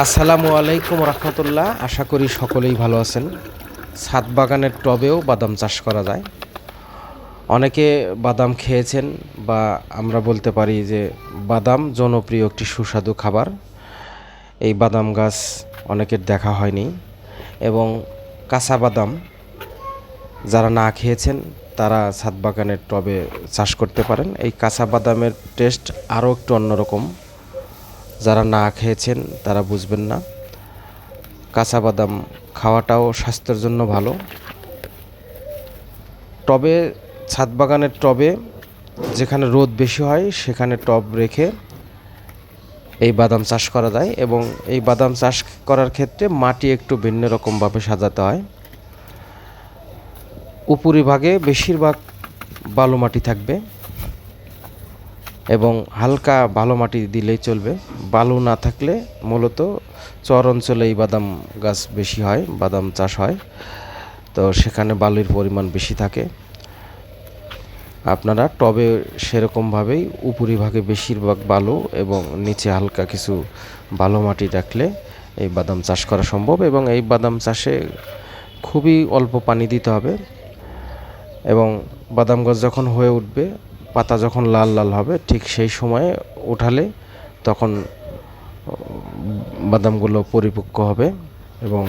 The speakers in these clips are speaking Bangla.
আসসালামু আলাইকুম রহমতুল্লাহ। আশা করি সকলেই ভালো আছেন। ছাদ বাগানের টবেও বাদাম চাষ করা যায়। অনেকে বাদাম খেয়েছেন বা আমরা বলতে পারি যে বাদাম জনপ্রিয় একটি সুস্বাদু খাবার। এই বাদাম গাছ অনেকের দেখা হয়নি এবং কাঁচা বাদাম যারা না খেয়েছেন, তারা ছাদ বাগানের টবে চাষ করতে পারেন। এই কাঁচা বাদামের টেস্ট আরও একটু অন্যরকম। যারা না খেয়েছেন, তারা বুঝবেন না। কাঁচা বাদাম খাওয়াটাও স্বাস্থ্যের জন্য ভালো। টবে, ছাদ বাগানের টবে যেখানে রোদ বেশি হয়, সেখানে টব রেখে এই বাদাম চাষ করা যায় এবং এই বাদাম চাষ করার ক্ষেত্রে মাটি একটু ভিন্ন রকমভাবে সাজাতে হয়। উপরিভাগে বেশিরভাগ বালু মাটি থাকবে। এবং হালকা ভালো মাটি দিলেই চলবে। বালু না থাকলে মূলত চর অঞ্চলে এই বাদাম গাছ বেশি হয়, বাদাম চাষ হয়। তো সেখানে বালুর পরিমাণ বেশি থাকে। আপনারা টবে সেরকমভাবেই উপরিভাগে বেশিরভাগ বালু এবং নিচে হালকা কিছু ভালো মাটি রাখলে এই বাদাম চাষ করা সম্ভব এবং এই বাদাম চাষে খুবই অল্প পানি দিতে হবে। এবং বাদাম গাছ যখন হয়ে উঠবে পাতা যখন লাল লাল হবে, ঠিক সেই সময়ে উঠালে তখন বাদামগুলো পরিপক্ক হবে এবং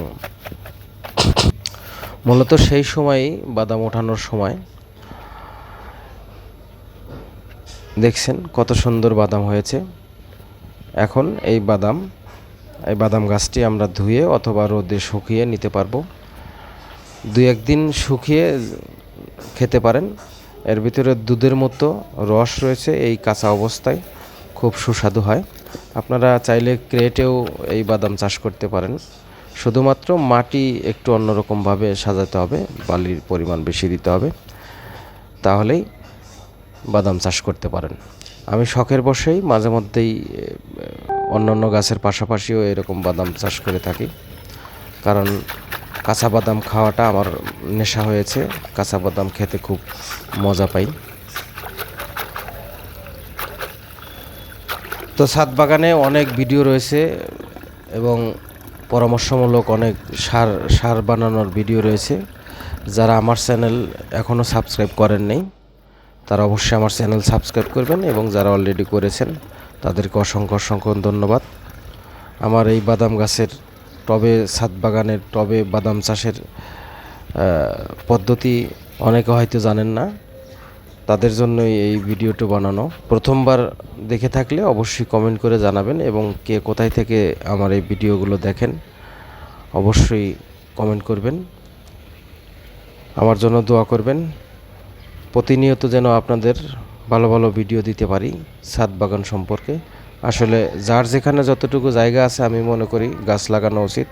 মূলত সেই সময়ই বাদাম ওঠানোর সময় দেখছেন কত সুন্দর বাদাম হয়েছে। এখন এই বাদাম এই বাদাম গাছটি আমরা ধুয়ে অথবা রোদে শুকিয়ে নিতে পারব। দুই একদিন শুকিয়ে খেতে পারেন। এর ভিতরে দুধের মতো রস রয়েছে, এই কাঁচা অবস্থায়। খুব সুস্বাদু হয়। আপনারা চাইলে ক্রেটেও এই বাদাম চাষ করতে পারেন। শুধুমাত্র মাটি একটু অন্যরকমভাবে সাজাতে হবে, বালির পরিমাণ বেশি দিতে হবে। তাহলেই বাদাম চাষ করতে পারেন। আমি শখের বসেই মাঝে মধ্যেই অন্য অন্য গাছের পাশাপাশিও এরকম বাদাম চাষ করে থাকি। কারণ কাঁচা বাদাম খাওয়াটা আমার নেশা হয়েছে। কাঁচা বাদাম খেতে খুব মজা পাই। তো ছাদ বাগানে অনেক ভিডিও রয়েছে এবং পরামর্শমূলক অনেক সার সার বানানোর ভিডিও রয়েছে। যারা আমার চ্যানেল এখনও সাবস্ক্রাইব করেন নেই, তারা অবশ্যই আমার চ্যানেল সাবস্ক্রাইব করবেন এবং যারা অলরেডি করেছেন, তাদেরকে অসংখ্য অসংখ্য ধন্যবাদ। আমার এই বাদাম গাছের টবে ছাদ বাগানের, টবে বাদাম চাষের পদ্ধতি অনেকে হয়তো জানেন না। তাদের জন্যই এই ভিডিওটি বানানো। প্রথমবার দেখে থাকলে অবশ্যই কমেন্ট করে জানাবেন এবং কে কোথায় থেকে আমার এই ভিডিওগুলো দেখেন, অবশ্যই কমেন্ট করবেন। আমার জন্য দোয়া করবেন। প্রতিনিয়ত যেন আপনাদের ভালো ভালো ভিডিও দিতে পারি ছাদ বাগান সম্পর্কে। আসলে যার যেখানে যতটুকু জায়গা আছে আমি মনে করি গাছ লাগানো উচিত।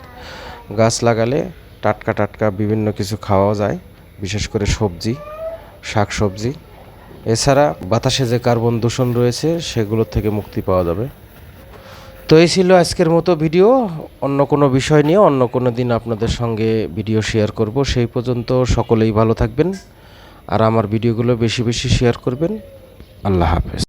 গাছ লাগালে টাটকা টাটকা বিভিন্ন কিছু খাওয়া যায়, বিশেষ করে সবজি শাক সবজি এছাড়া বাতাসে যে কার্বন দূষণ রয়েছে সেগুলোর থেকে মুক্তি পাওয়া যাবে। তো এই ছিল আজকের মতো ভিডিও। অন্য কোনো বিষয় নিয়ে অন্য কোনো দিন আপনাদের সঙ্গে ভিডিও শেয়ার করব। সেই পর্যন্ত সকলেই ভালো থাকবেন। আর আমার ভিডিওগুলো বেশি বেশি শেয়ার করবেন। আল্লাহ হাফেজ।